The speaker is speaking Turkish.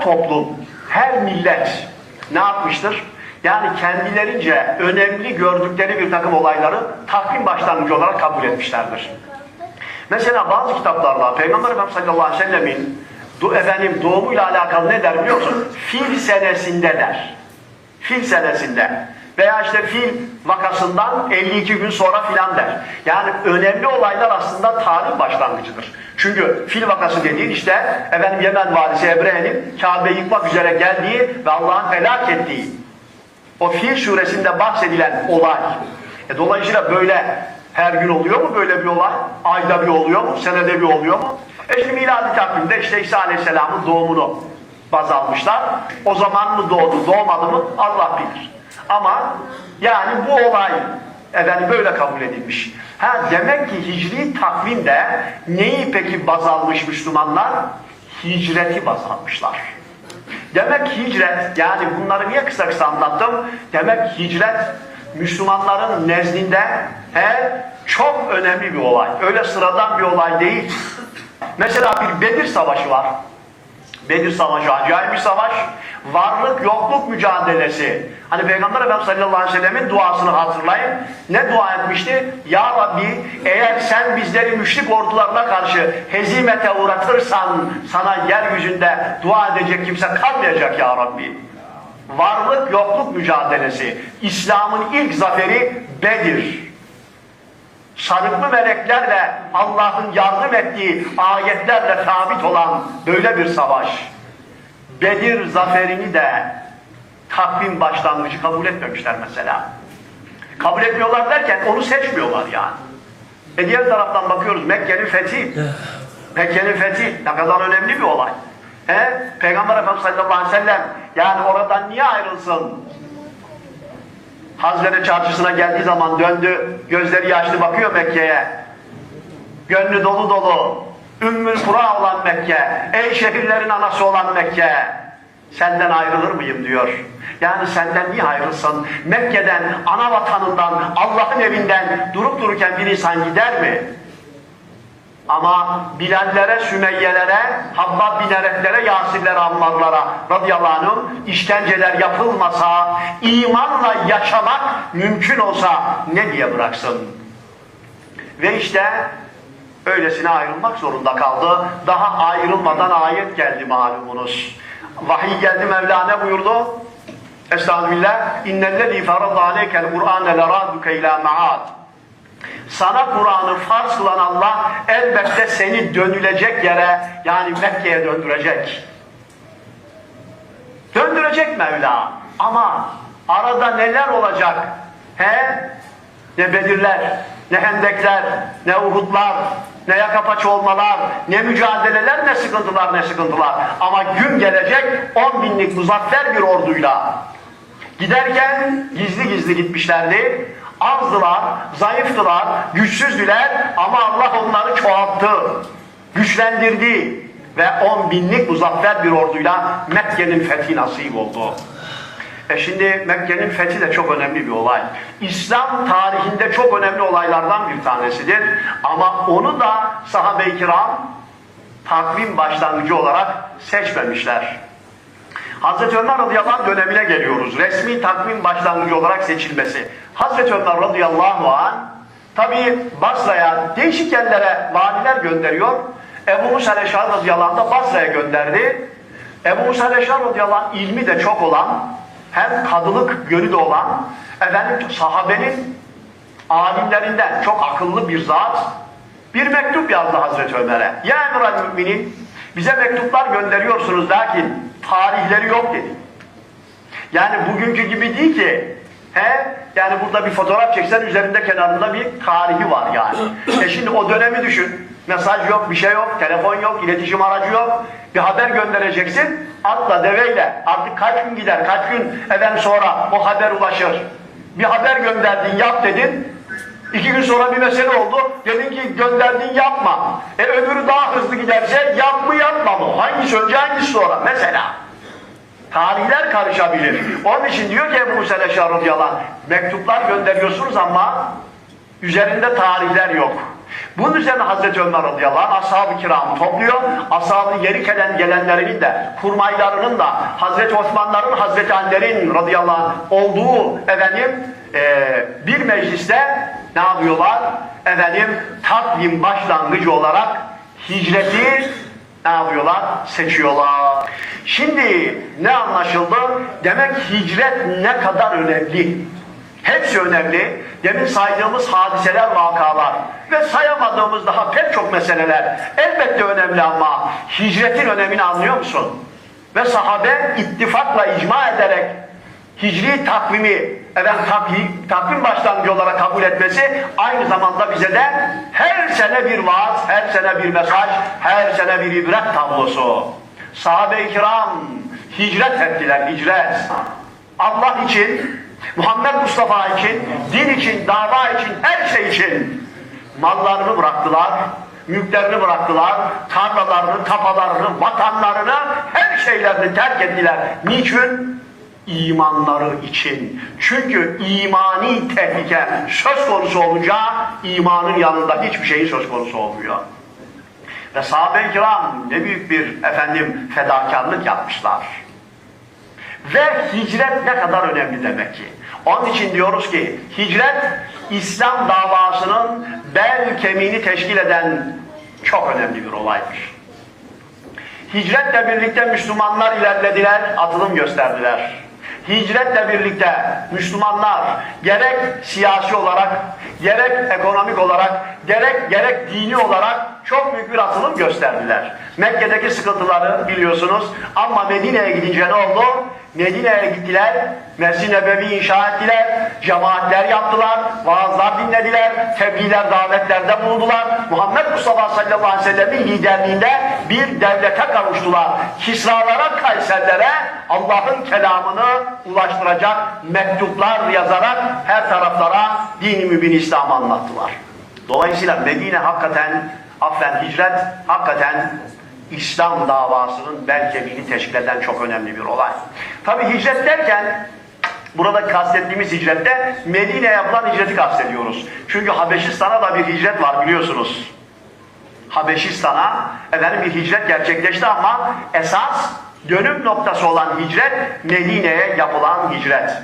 her toplum, her millet ne yapmıştır? Yani kendilerince önemli gördükleri bir takım olayları takvim başlangıcı olarak kabul etmişlerdir. Mesela bazı kitaplarda Peygamber Efendimiz sallallahu aleyhi ve sellemin du, efendim, doğumuyla alakalı ne der biliyor musun? Fil senesinde der. Fil senesinde. Veya işte fil vakasından 52 gün sonra filan der. Yani önemli olaylar aslında tarih başlangıcıdır. Çünkü fil vakası dediğin işte efendim Yemen valisi Ebrehe'nin Kabe'yi yıkmak üzere geldiği ve Allah'ın helak ettiği o Fil suresinde bahsedilen olay. E, dolayısıyla böyle her gün oluyor mu böyle bir olay? Ayda bir oluyor mu? Senede bir oluyor mu? E şimdi miladi takvimde işte İsa Aleyhisselam'ın doğumunu baz almışlar. O zaman mı doğdu, doğmadı mı Allah bilir. Ama yani bu olay efendim böyle kabul edilmiş. Ha demek ki hicri takvimde neyi peki baz almış Müslümanlar? Hicreti baz almışlar. Demek hicret, yani bunları niye kısa kısa anlattım? Demek hicret Müslümanların nezdinde he, çok önemli bir olay. Öyle sıradan bir olay değil. Mesela bir Bedir Savaşı var. Bedir Savaşı acayip bir savaş. Varlık yokluk mücadelesi. Hani Peygamber Efendimiz sallallahu aleyhi ve sellemin duasını hatırlayın. Ne dua etmişti? Ya Rabbi eğer sen bizleri müşrik ordularına karşı hezimete uğratırsan sana yeryüzünde dua edecek kimse kalmayacak ya Rabbi. Varlık yokluk mücadelesi. İslam'ın ilk zaferi Bedir sarıklı meleklerle Allah'ın yardım ettiği ayetlerle sabit olan böyle bir savaş. Bedir zaferini de takvim başlangıcı kabul etmemişler mesela. Kabul etmiyorlar derken onu seçmiyorlar yani. E diğer taraftan bakıyoruz Mekke'nin fethi. Mekke'nin fethi ne kadar önemli bir olay. He? Peygamber Efendimiz sallallahu aleyhi ve sellem yani oradan niye ayrılsın? Hazreti çarşısına geldiği zaman döndü, gözleri yaşlı bakıyor Mekke'ye. Gönlü dolu dolu. Ümmül Kura olan Mekke, ey şehirlerin anası olan Mekke. Senden ayrılır mıyım diyor. Yani senden niye ayrılsın? Mekke'den, ana vatanından, Allah'ın evinden durup dururken bir insan gider mi? Ama Bilallere, Sümeyyelere, Habbab bin Eretlere, Yasirlere, Ammarlara radıyallahu anh işkenceler yapılmasa, imanla yaşamak mümkün olsa ne diye bıraksın? Ve işte öylesine ayrılmak zorunda kaldı. Daha ayrılmadan ayet geldi malumunuz. Vahiy geldi Mevla ne buyurdu? Estağfirullah. İnnellezî ferada aleykel Kur'âne lerâduke ilâ me'âd. Sana Kur'an'ı farz kılan Allah elbette seni dönülecek yere yani Mekke'ye döndürecek. Döndürecek Mevla. Ama arada neler olacak? He? Ne Bedirler, ne Hendekler, ne Uhudlar, ne yaka paça olmalar, ne mücadeleler, ne sıkıntılar, ne sıkıntılar. Ama gün gelecek on binlik muzaffer bir orduyla. Giderken gizli gizli gitmişlerdi. Azdılar, zayıftılar, güçsüzdüler ama Allah onları çoğalttı, güçlendirdi ve on binlik muzaffer bir orduyla Mekke'nin fethi nasip oldu. E şimdi Mekke'nin fethi de çok önemli bir olay. İslam tarihinde çok önemli olaylardan bir tanesidir. Ama onu da sahabe-i kiram takvim başlangıcı olarak seçmemişler. Hazreti Ömer radıyallahu anh dönemine geliyoruz. Resmi takvim başlangıcı olarak seçilmesi. Hazreti Ömer radıyallahu anh tabi Basra'ya değişik yerlere valiler gönderiyor. Ebu Musa Leşar radıyallahu anh da Basra'ya gönderdi. Ebu Musa Leşar radıyallahu anh ilmi de çok olan hem kadılık yönü de olan efendim sahabenin alimlerinden çok akıllı bir zat bir mektup yazdı Hazreti Ömer'e. Ya Emrel Müminin bize mektuplar gönderiyorsunuz lakin tarihleri yok dedi. Yani bugünkü gibi değil ki he yani burada bir fotoğraf çeksen üzerinde kenarında bir tarihi var yani. e şimdi o dönemi düşün. Mesaj yok, bir şey yok, telefon yok, iletişim aracı yok. Bir haber göndereceksin, atla, deveyle. Artık kaç gün gider, kaç gün efendim sonra o haber ulaşır. Bir haber gönderdin, yap dedin. İki gün sonra bir mesele oldu. Dedin ki gönderdin yapma. E öbürü daha hızlı giderse yap mı yapma mı? Hangisi önce hangisi sonra? Mesela. Tarihler karışabilir. Onun için diyor ki Ebu Musa Leşar radıyallahu mektuplar gönderiyorsunuz ama üzerinde tarihler yok. Bunun üzerine Hazreti Ömer radıyallahu anh ashab-ı kiramı topluyor. Ashab-ı geri gelen gelenlerinin de kurmaylarının da Hazreti Osmanların, Hazreti Ali'lerin radıyallahu anh olduğu efendim e, bir mecliste ne yapıyorlar? Efendim takvim başlangıcı olarak hicreti ne yapıyorlar? Seçiyorlar. Şimdi ne anlaşıldı? Demek hicret ne kadar önemli. Hepsi önemli. Demin saydığımız hadiseler, vakalar ve sayamadığımız daha pek çok meseleler elbette önemli ama hicretin önemini anlıyor musun? Ve sahabe ittifakla icma ederek hicri takvimi efendim, takvim, takvim başlangıcı olarak kabul etmesi aynı zamanda bize de her sene bir vaaz, her sene bir mesaj, her sene bir ibret tablosu. Sahabe-i kiram hicret ettiler, hicret. Allah için, Muhammed Mustafa için, din için, dava için, her şey için mallarını bıraktılar, mülklerini bıraktılar, tarlalarını, kafalarını, vatanlarını, her şeylerini terk ettiler. Niçin? İmanları için. Çünkü imani tehlike söz konusu olunca imanın yanında hiçbir şeyin söz konusu olmuyor. Ve sahabe-i kiram ne büyük bir efendim fedakarlık yapmışlar. Ve hicret ne kadar önemli demek ki. Onun için diyoruz ki hicret İslam davasının bel kemiğini teşkil eden çok önemli bir olaydır. Hicretle birlikte Müslümanlar ilerlediler, atılım gösterdiler. Hicretle birlikte Müslümanlar gerek siyasi olarak, gerek ekonomik olarak, gerek gerek dini olarak çok büyük bir atılım gösterdiler. Mekke'deki sıkıntıları biliyorsunuz ama Medine'ye gidince ne oldu? Medine'ye gittiler, Mescid-i Nebevi inşa ettiler, cemaatler yaptılar, vaazlar dinlediler, tebliğler, davetlerde bulundular. Muhammed Mustafa sallallahu aleyhi ve sellemin liderliğinde bir devlete kavuştular. Kisralara, Kayserlere Allah'ın kelamını ulaştıracak mektuplar yazarak her taraflara dini mübin İslam'ı anlattılar. Dolayısıyla Medine hakikaten, affen hicret hakikaten İslam davasının bel kemiğini teşkil eden çok önemli bir olay. Tabi hicret derken burada kastettiğimiz hicrette Medine'ye yapılan hicreti kastediyoruz. Çünkü Habeşistan'a da bir hicret var biliyorsunuz. Habeşistan'a efendim bir hicret gerçekleşti ama esas dönüm noktası olan hicret Medine'ye yapılan hicret.